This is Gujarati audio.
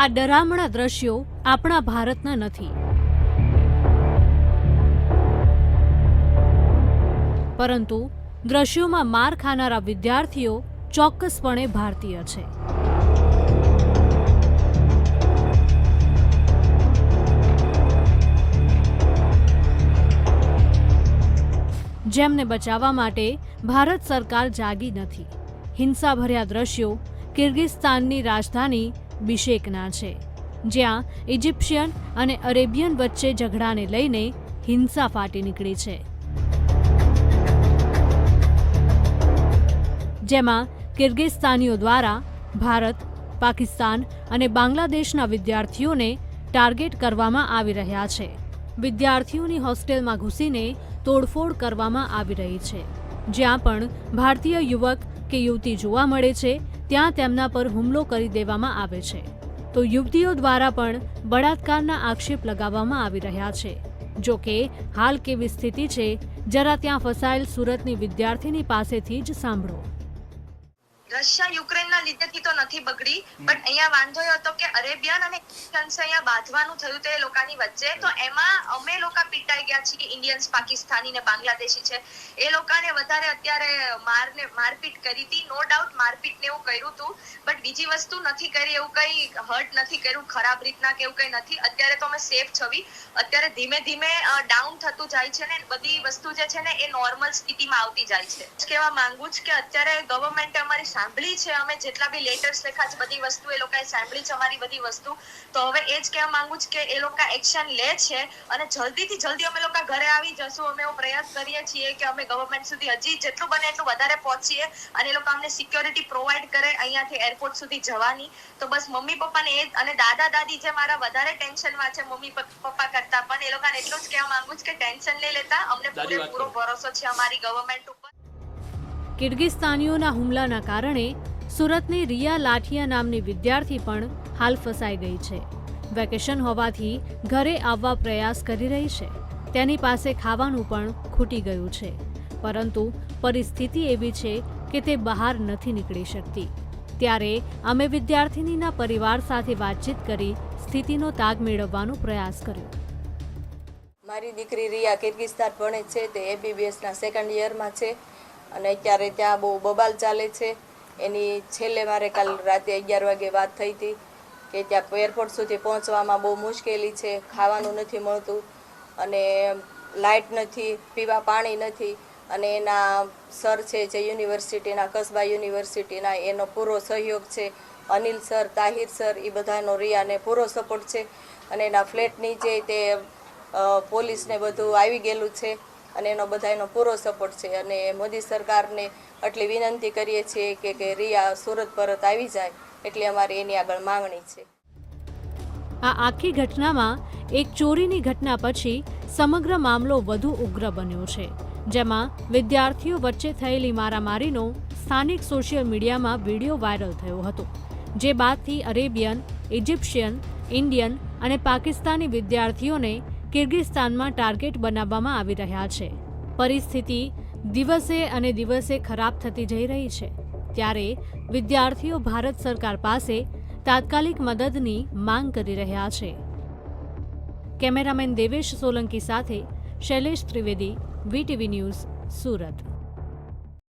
આ ડરામણા દ્રશ્યો આપણા ભારતના નથી. પરંતુ દ્રશ્યોમાં માર ખાનારા વિદ્યાર્થીઓ ચોક્કસપણે ભારતીય છે. જેમને બચાવવા માટે ભારત સરકાર જાગી નથી. હિંસાભર્યા દ્રશ્યો કિર્ગિસ્તાનની રાજધાની બિશેકના છે. જ્યાં ઇજિપ્શિયન અને અરેબિયન વચ્ચે ઝઘડાને લઈને હિંસા ફાટી નીકળી છે. જેમાં કિર્ગિસ્તાનીઓ દ્વારા ભારત, પાકિસ્તાન અને બાંગ્લાદેશના વિદ્યાર્થીઓને ટાર્ગેટ કરવામાં આવી રહ્યા છે. વિદ્યાર્થીઓની હોસ્ટેલમાં ઘૂસીને તોડફોડ કરવામાં આવી રહી છે. જ્યાં પણ ભારતીય યુવક કે યુવતી જોવા મળે છે, ત્યાં તેમના પર હુમલો કરી દેવામાં આવે છે. તો યુવતીઓ દ્વારા પણ બળાત્કારના આક્ષેપ લગાવવામાં આવી રહ્યા છે. જો કે, હાલ કેવી સ્થિતિ છે, જરા ત્યાં ફસાયેલ સુરતની વિદ્યાર્થીની પાસેથી જ સાંભળો. રશિયા યુક્રેનના લીધેથી તો નથી બગડી બટ અહીંયા વાંધો એ હતો કે અરેબિયન અને અહીંયા બાંધવાનું થયું તે લોકોની વચ્ચે. તો એમાં અમે લોકો પીટાઈ ગયા છીએ ઇન્ડિયન્સ પાકિસ્તાની ને બાંગ્લાદેશી છે. એ લોકોને વધારે અત્યારે મારને મારપીટ કરી હતી. નો ડાઉટ મારપીટ ને એવું કર્યું હતું બટ બીજી વસ્તુ નથી કરી એવું કઈ હર્ટ નથી કર્યું ખરાબ રીતના કે એવું કઈ નથી. અત્યારે તો અમે સેફ છવી. અત્યારે ધીમે ધીમે ડાઉન થતું જાય છે ને બધી વસ્તુ જે છે ને એ નોર્મલ સ્થિતિમાં આવતી જાય છે. કહેવા માંગુ છું કે અત્યારે ગવર્મેન્ટે અમારી સાંભળી છે અમે જેટલા બી લેટર્સ લખ્યા છે બધી વસ્તુ એ લોકોએ સાંભળી છે અમારી બધી વસ્તુ. તો હવે એ જ કહેવા માંગુ છું કે એ લોકો એક્શન લે છે અને જલ્દીથી જલ્દી અમે લોકો ઘરે આવી જશું. અમે એવો પ્રયાસ કરીએ છીએ કે અમે ગવર્મેન્ટ સુધી હજી જેટલું બને એટલું વધારે પહોંચીએ અને એ લોકો અમને સિક્યોરિટી પ્રોવાઈડ કરે અહીંયાથી એરપોર્ટ સુધી જવાની. તો બસ મમ્મી પપ્પાને એ અને દાદા દાદી જે મારા વધારે ટેન્શનમાં છે મમ્મી પપ્પા કરતા પણ એ લોકોને એટલું જ કહેવા માંગુ છું કે ટેન્શન નહીં લેતા. અમને પૂરેપૂરો ભરોસો છે અમારી ગવર્મેન્ટ ઉપર. કિર્ગિસ્તાનીઓના હુમલાના કારણે સુરતની રિયા લાઠિયા નામની વિદ્યાર્થી પણ હાલ ફસાઈ ગઈ છે. વેકેશન હોવાથી ઘરે આવવા પ્રયાસ કરી રહી છે. તેની પાસે ખાવાનું પણ ખૂટી ગયું છે. પરંતુ પરિસ્થિતિ એવી છે કે તે બહાર નથી નીકળી શકતી. ત્યારે અમે વિદ્યાર્થિનીના પરિવાર સાથે વાતચીત કરી સ્થિતિનો તાગ મેળવવાનો પ્રયાસ કર્યો. મારી દીકરી રિયા કિર્ગિસ્તાન ભણે છે. તે એબીબીએસના સેકન્ડ યરમાં છે. અને અત્યારે ત્યાં બહુ બબાલ ચાલે છે. એની છેલ્લે મારે કાલ રાતે અગિયાર વાગે વાત થઈ હતી કે ત્યાં એરપોર્ટ સુધી પહોંચવામાં બહુ મુશ્કેલી છે, ખાવાનું નથી મળતું અને લાઇટ નથી, પીવા પાણી નથી અને એના સર છે જે યુનિવર્સિટીના, કસબા યુનિવર્સિટીના, એનો પૂરો સહયોગ છે. અનિલ સર, તાહિર સર એ બધાનો રિયાને પૂરો સપોર્ટ છે અને એના ફ્લેટ નીચે તે પોલીસને બધું આવી ગયેલું છે. અને એનો બધા એનો પૂરો સપોર્ટ છે. અને મોદી સરકારને આટલી વિનંતી કરીએ છીએ કે કે રિયા સુરત પરત આવી જાય એટલે અમારી એની આગળ માંગણી છે. આ આખી ઘટનામાં એક ચોરીની ઘટના પછી સમગ્ર મામલો વધુ ઉગ્ર બન્યો છે, જેમાં વિદ્યાર્થીઓ વચ્ચે થયેલી મારામારીનો સ્થાનિક સોશિયલ મીડિયામાં વીડિયો વાયરલ થયો હતો, જે બાદથી અરેબિયન, ઇજિપ્શિયન, ઇન્ડિયન અને પાકિસ્તાની વિદ્યાર્થીઓને કિર્ગિસ્તાનમાં ટાર્ગેટ બનાવવામાં આવી રહ્યા છે. પરિસ્થિતિ દિવસે અને દિવસે ખરાબ થતી જઈ રહી છે. ત્યારે વિદ્યાર્થીઓ ભારત સરકાર પાસે તાત્કાલિક મદદની માંગ કરી રહ્યા છે. કેમેરામેન દેવેશ સોલંકી સાથે શૈલેષ ત્રિવેદી, વીટીવી ન્યૂઝ, સુરત.